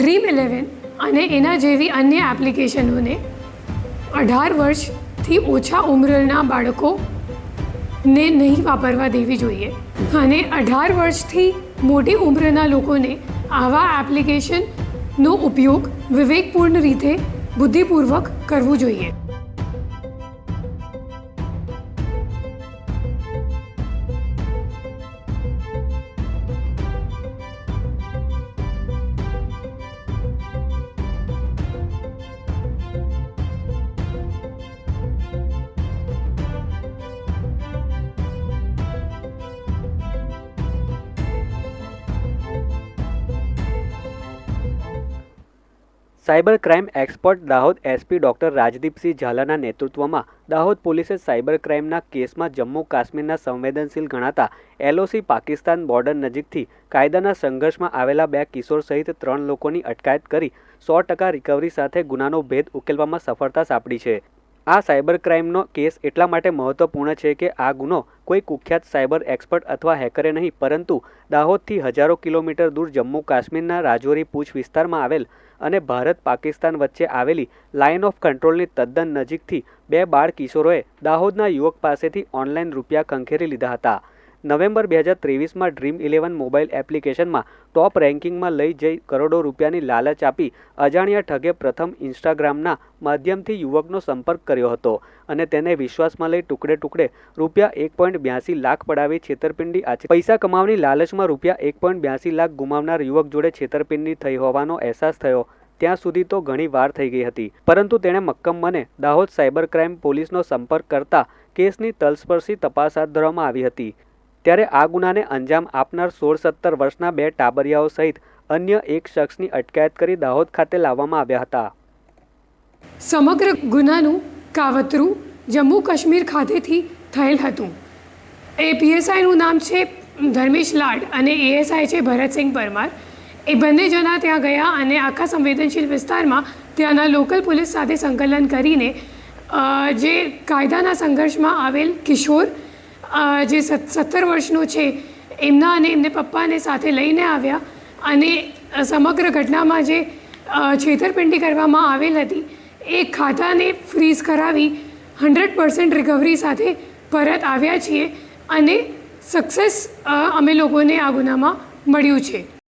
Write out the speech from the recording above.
Dream eleven અને એના જેવી અન્ય એપ્લિકેશનોને અઢાર વર્ષથી ઓછા ઉંમરના બાળકોને નહીં વાપરવા દેવી જોઈએ. અને અઢાર વર્ષથી મોટી ઉંમરના લોકોને આવા એપ્લિકેશનનો ઉપયોગ વિવેકપૂર્ણ રીતે બુદ્ધિપૂર્વક કરવું જોઈએ. Cyber crime expert Dahod SP doctor Rajdeepsinh ઝાલાના નેતૃત્વમાં દાહોદ પોલીસે સાયબર ક્રાઇમના કેસમાં જમ્મુ કાશ્મીરના સંવેદનશીલ ગણાતા એલઓસી પાકિસ્તાન બોર્ડર નજીકથી કાયદાના સંઘર્ષમાં આવેલા બે કિશોર સહિત ત્રણ લોકોની અટકાયત કરી સો ટકા રિકવરી સાથે ગુનાનો ભેદ ઉકેલવામાં સફળતા સાંપડી છે. આ સાયબર ક્રાઇમનો કેસ એટલા માટે મહત્વપૂર્ણ છે કે આ ગુનો કોઈ કુખ્યાત સાયબર એક્સપર્ટ અથવા હેકરે નહીં, પરંતુ દાહોદથી હજારો કિલોમીટર દૂર જમ્મુ કાશ્મીરના રાજૌરી પૂંછ વિસ્તારમાં આવેલ અને ભારત પાકિસ્તાન વચ્ચે આવેલી લાઇન ઓફ કંટ્રોલની તદ્દન નજીકથી બે બાળ કિશોરોએ દાહોદના યુવક પાસેથી ઓનલાઈન રૂપિયા ખંખેરી લીધા હતા. નવેમ્બર બે હજાર ત્રેવીસમાં ડ્રીમ ઇલેવન મોબાઈલ એપ્લિકેશનમાં ટોપ રેન્કિંગમાં લઈ જઈ કરોડો રૂપિયાની લાલચ આપી અજાણ્યા ઠગે પ્રથમ ઇન્સ્ટાગ્રામના માધ્યમથી યુવકનો સંપર્ક કર્યો હતો અને તેને વિશ્વાસમાં લઈ ટુકડે ટુકડે રૂપિયા એક પોઈન્ટ બ્યાસી લાખ પડાવી છેતરપિંડી આચરી પૈસા કમાવની લાલચમાં રૂપિયા એક પોઈન્ટ બ્યાસી લાખ ગુમાવનાર યુવક જોડે છેતરપિંડી થઈ હોવાનો અહેસાસ થયો. ત્યાં સુધી તો ઘણી વાર થઈ ગઈ હતી. પરંતુ તેણે મક્કમ મને દાહોદ સાયબર ક્રાઇમ પોલીસનો સંપર્ક કરતા કેસની તલસ્પર્શી તપાસ હાથ ધરવામાં આવી હતી. ત્યારે આ ગુનાને અંજામ આપનાર સોળ સત્તર વર્ષના બે ટાબરિયાઓ સહિત અન્ય એક શખ્સની અટકાયત કરી દાહોદ ખાતે લાવવામાં આવ્યા હતા. સમગ્ર ગુનાનું કાવતરું જમ્મુ કાશ્મીર ખાતેથી થયેલ હતું. એ પીએસઆઈનું નામ છે ધર્મેશ લાડ અને એએસઆઈ છે ભરતસિંહ પરમાર. એ બંને જણા ત્યાં ગયા અને આખા સંવેદનશીલ વિસ્તારમાં ત્યાંના લોકલ પોલીસ સાથે સંકલન કરીને જે કાયદાના સંઘર્ષમાં આવેલ કિશોર જે સત- સત્તર વર્ષનો છે, એમના અને એમને પપ્પાને સાથે લઈને આવ્યા અને સમગ્ર ઘટનામાં જે છેતરપિંડી કરવામાં આવેલ હતી, એ ખાતાને ફ્રીઝ કરાવી હંડ્રેડ પર્સન્ટ રિકવરી સાથે પરત આવ્યા છીએ અને સક્સેસ અમે લોકોને આ ગુનામાં મળ્યું છે.